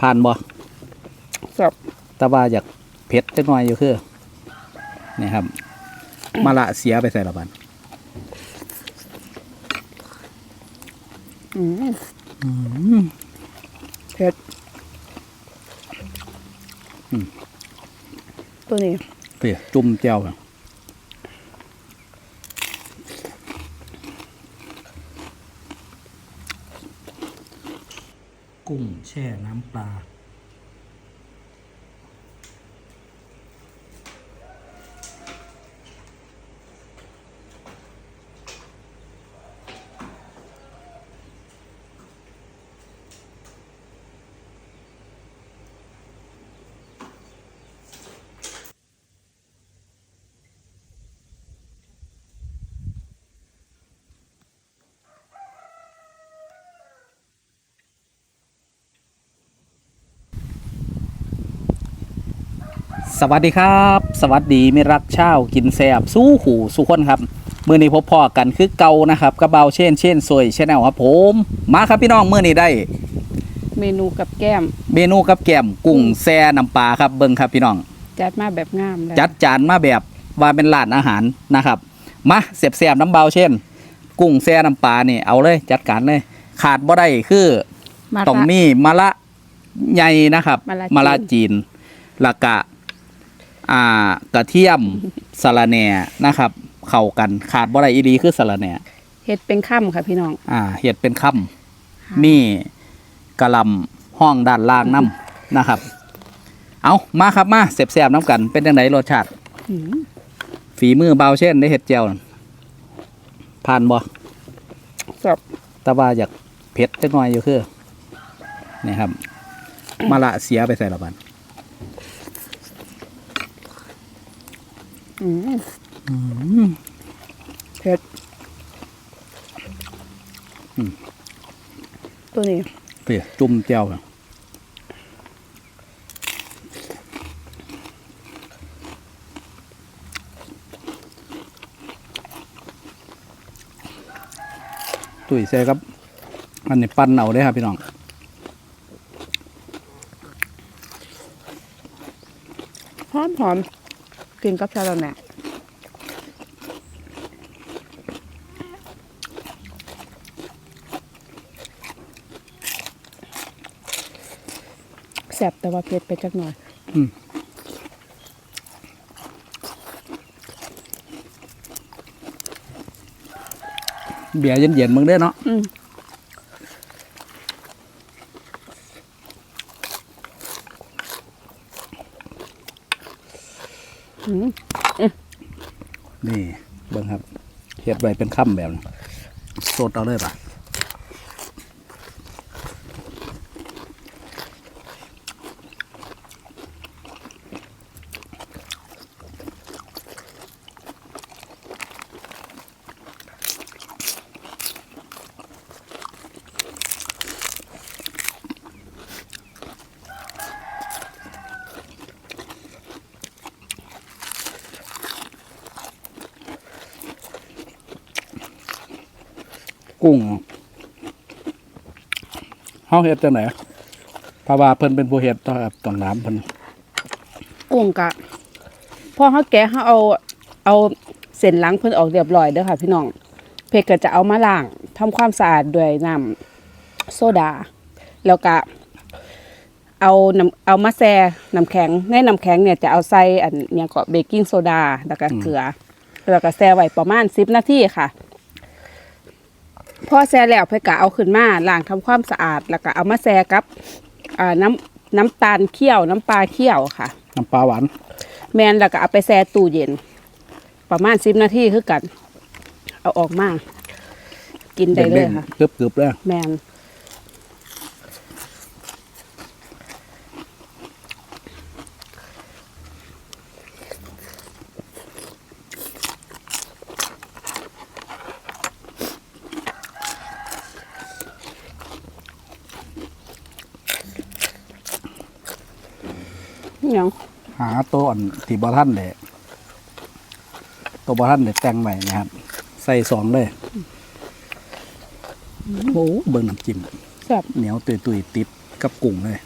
ผ่านบ่แซ่บแต่ว่าอยากเผ็ดจักหน่อยอยู่คือนี่ครับ มาละเสียไปใส่ละบันอืมเผ็ดตัวนี้เปียจุ่มแจ่วน่ะ กุ้งแช่น้ำปลา สวัสดีครับ สวัสดีมิรักเช่าวกินแซบสู้ขู่สู้คนครับมือนี้พบพ่อกันคือเก่านะครับกระเบาเช่นเช่นซวยชแนลครับผมมาครับพี่น้องมือนี้ได้ เมนูกับแก้ม เมนูกับแกล้มกุ้งแซ่น้ำปลาครับเบิ้งครับพี่น้อง จัดมาแบบงามเลยจัดจานมาแบบว่าเป็นร้านอาหารนะครับมาเสียบแซบน้ำเบาเช่น กุ้งแซ่น้ำปลานี่เอาเลยจัดการเลย ขาดบ่ได้คือมาต้องมีมะละใหญ่นะครับมะละมะละจีจีนแล้วก็ อ่ากระเทียมสะระแหน่นะครับ เข้ากันขาดบ่ได้อีดีคือสะระแหน่เฮ็ดเป็นค่ำค่ะพี่น้อง อ่าเห็ดเป็นค่ำมีกะหลำห้องด้านล่างน้ำนะครับ เอามาครับมาเสียบๆน้ำกัน เป็นยังไงรสชาติอืมฝีมือเบาเช่นได้เห็ดเจียวนั่นผ่านบ่แซ่บแต่ว่าอยากเผ็ดจักหน่อยอยู่คือนี่ครับ มาละเสียไปใส่ละบัน อืม เผ็ดตัวนี้เปียจุ่มเจียวน่ะตุ๋ยใส่ครับ อันนี้ปั้นเอาได้ครับพี่น้องหอมหอม กินกับชาลาแหน่แซ่บแต่ว่าเผ็ดไปจักหน่อยเบียร์เย็นๆมึงเด้อเนาะ อืม อืม นี่เบิ่งครับ เฮ็ดไว้เป็นค่ำแบบสดเอาเลยป่ะ กุ้งเฮาเฮ็ดจังไดเพราะว่าเพิ่นเป็นผู้เฮ็ดต้องต้องน้ำเพิ่นกุ้งกะพอเขาแกะเขาเอาเอาเส้นหลังเพิ่นออกเรียบร้อยเด้อค่ะ พี่น้อง เพกก็จะเอามาล้างทำความสะอาดด้วยน้ำโซดา แล้วก็เอาน้ำเอามาแช่น้ำแข็งในน้ำแข็งเนี่ยจะเอาใส่อันเนี่ยก็เบกกิ้งโซดาแล้วก็เกลือ แล้วก็แช่ไว้ประมาณ10นาทีค่ะ พอแช่แล้วเพื่อกะเอาขึ้นมาล้างทำความสะอาด แล้วก็เอามาแช่กับอ่าน้ำน้ำตาลเคี่ยว น้ำปลาเคี่ยวค่ะ น้ำปลาหวาน แมนแล้วก็เอาไปแช่ตู้เย็น ประมาณสิบนาทีคือกัน เอาออกมา กินได้เลยค่ะเกรึบๆเลยแมน ตัวอ่อนที่บอท่านเลยตัวบอท่านเลยแต่งใหม่นะครับ ใส่สองเลยโอ้เบิ่งน้ำจิ้มเหนียวตุยตุยติดกับกุ้งเลย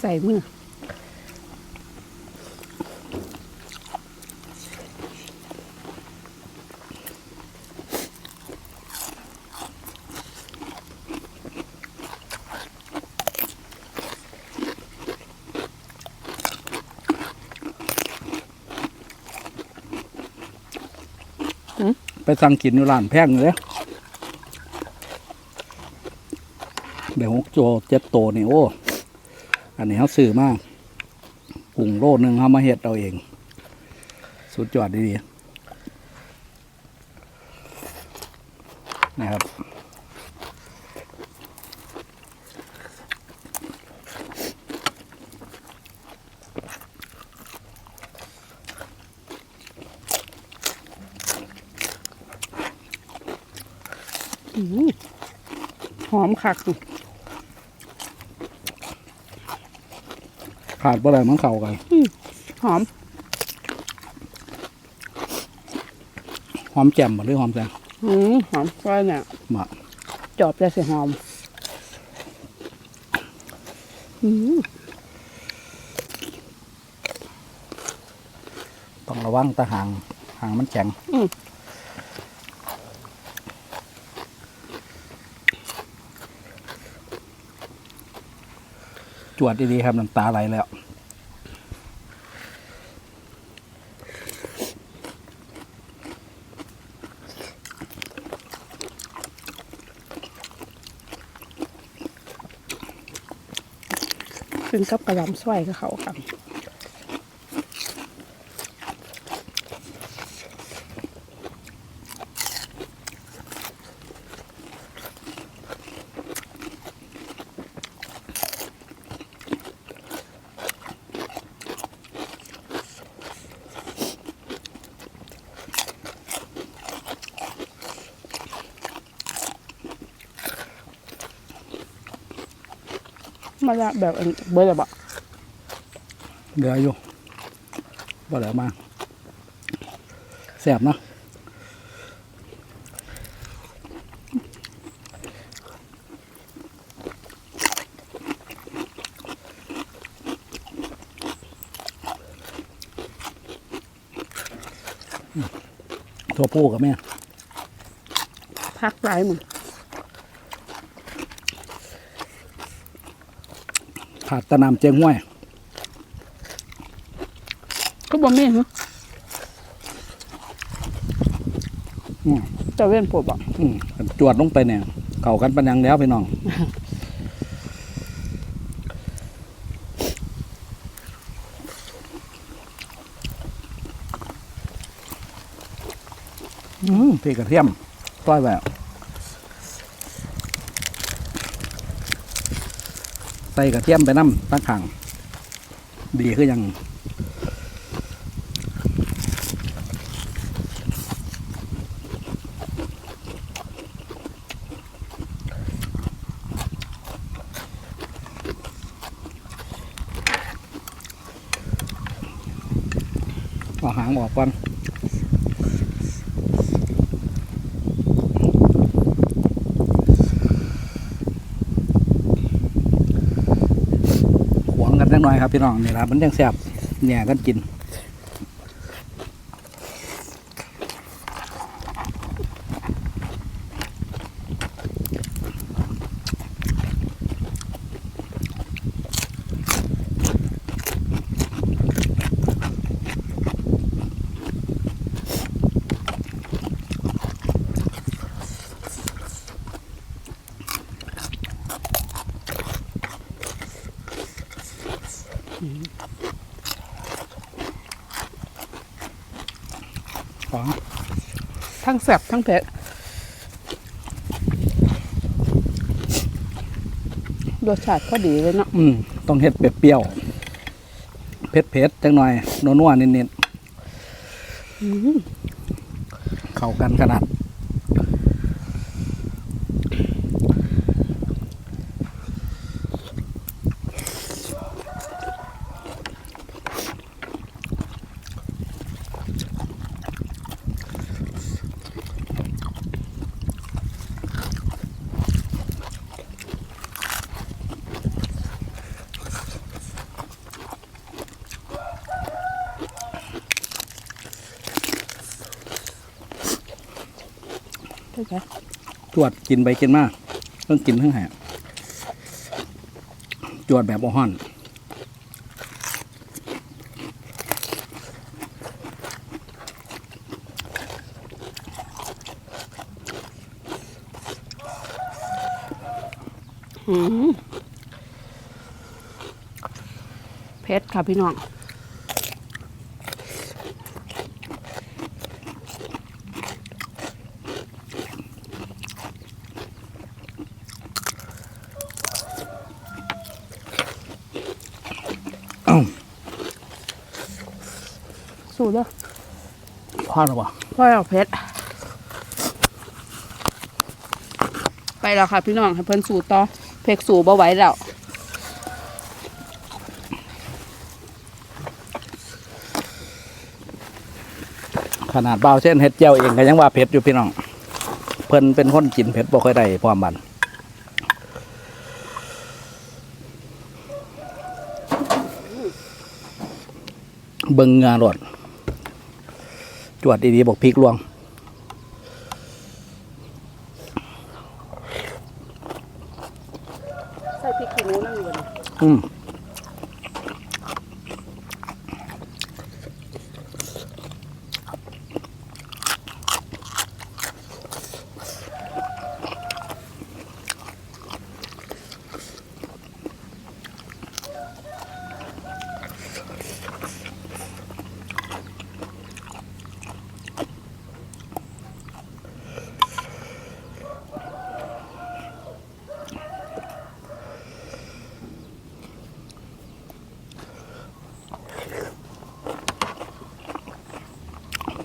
ใส่มือ สั่งกินร้านแพงเลยเดี๋ยวหกโจเจ็ดโตนี่โอ้ อันนี้เขาซื้อมากกุ่งโลหนึ่งเขามาเห็ดเอาเอง สุดยอดดีๆนะครับ หอมคักขาดบ่ได้มันเข้ากันหอม หอมแจ่มบ่หรือหอมแจ่มอืมหอมก้อยเนี่ยมาจอบจะเสียหอม อืมต้องระวังตะหาง หางมันแข็ง อืม วดดีๆครับน้ำตาไหลแล้วกินกับกระลำสวยกับเขาค่ะ มาละแบบอันเบอร์ละบะเหลืออยู่บ่เหลือมากแซ่บเนาะอืมตัวผู้กับแม่พักไรมึง ขาดตะนำเจียงห้วยก็บ่มีฮะอืมจะเว้นปวดบ่อืมจวดลงไปเนี่ยเก่ากันปัญญังแล้วพี่น้องอืมพริกกระเทียมต้อยแบบ ใส่กระเทียมไปน้ำตั้งขังดีคือยังเอาหางออกก่อน หน่อยครับพี่น้องนี่ละมันยังแซ่บแหน่กันกิน ของ ทั้งแซ่บทั้งเผ็ดรสชาติก็ดีเลยเนาะอืมต้องเฮ็ดเปรี้ยวๆเผ็ดๆจังหน่อยนัวๆนิดๆเข้ากันขนาด จวดกินไปกินมาเพิ่งกินเพิ่งแหบจวดแบบโอฮอนอืมเผ็ดค่ะพี่น้อง เด้อพลาดหรอวะพ่อเอาเผ็ดไปแล้วค่ะพี่น้องให้เพิ่นสูต่อเพกสูบ่ไหวแล้วขนาดเบาเช่นเฮ็ดเจียวเองก็ยังว่าเผ็ดอยู่พี่น้อง เพิ่นเป็นคนกินเผ็ดบ่ค่อยได้พร้อมบันเบิ่งงานรถ จวดดีๆบอกพริกลวง ใส่พริกขี้หนูนั่งอยู่นะอืม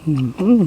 อืม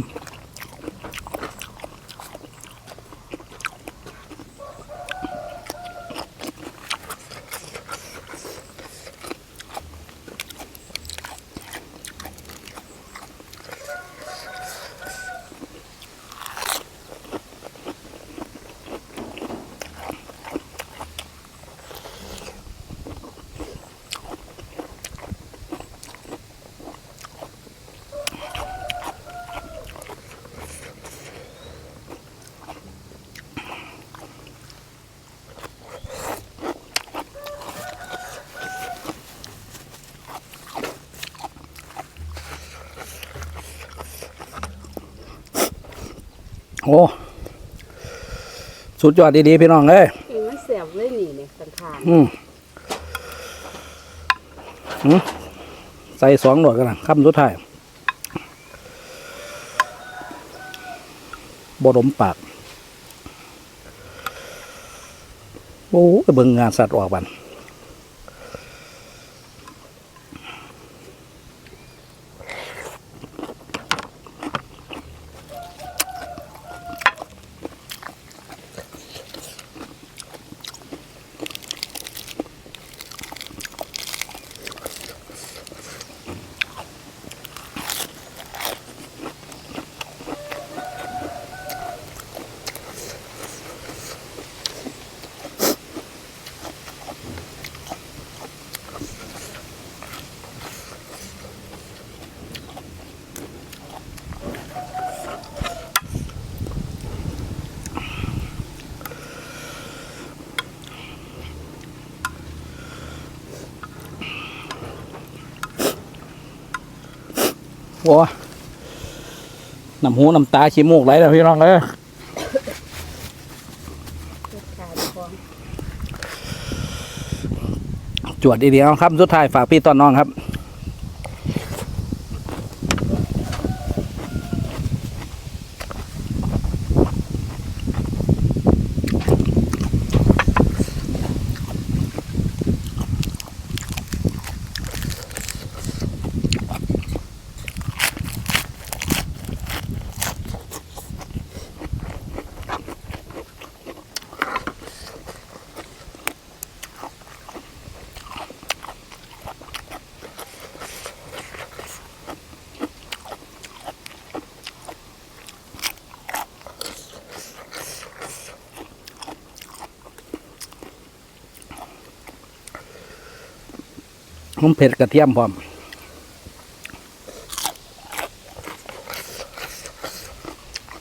โอ้สุดยอดดีๆ พี่น้องเอ้ยเองมันเสียบเลยนี่เนี่ยสันทานอืมหืมใส่สองหน่วยกันนะคำสุดท้ายบรมปาก โอ้ยเบิ่งงานสัตว์ออกบัน โอ้น้ำหูน้ำตาขี้มูกไหลแล้วพี่น้องเอ้ยขาดอจวดดีๆเอาครับสุดท้ายฝากพี่ตอนน้องครับ หอมเผ็ดกระเทียมพร้อม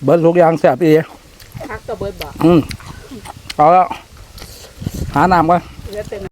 เบิ้ลทุกอย่างแซ่บอีก็เบิร์ดบ่อืมเอาแล้วหาน้ำก่อนเหลือแต่